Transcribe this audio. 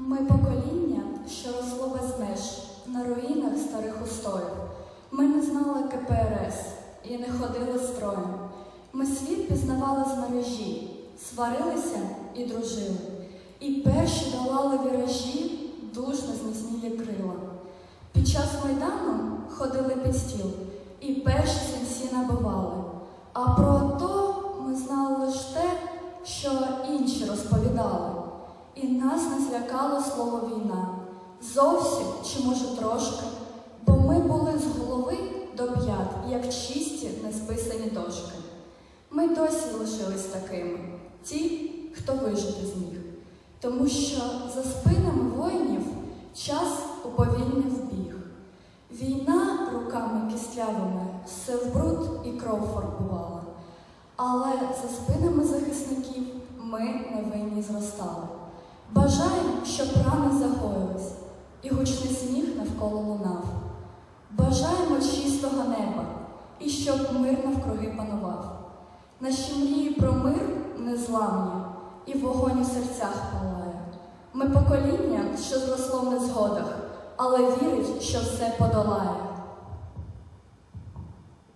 Ми покоління, що росло без меж на руїнах старих устоїв. Ми не знали КПРС і не ходили строєм. Ми світ пізнавали з мережі, сварилися і дружили. І перші долали віражі дужно знісніли крила. Під час майдану ходили під стіл і перші сенсі набивали. А про то ми знали лише те, що інші розповідали. І нас не злякало слово війна. Зовсім чи може трошки, бо ми були з голови до п'ят, як чисті несписані дошки. Ми досі лишились такими, ті, хто вижити зміг. Тому що за спинами воїнів час уповільнив біг. Війна руками кістлявими все в бруд і кров фарбувала. Але за спинами захисників ми невинні зростали. Бажаємо, щоб рани загоїлись, і гучний сміх навколо лунав. Бажаємо чистого неба і щоб мир навкруги панував. Наші мрії про мир незламні, і вогонь у серцях палає. Ми покоління, що зросло в незгодах, але вірить, що все подолає.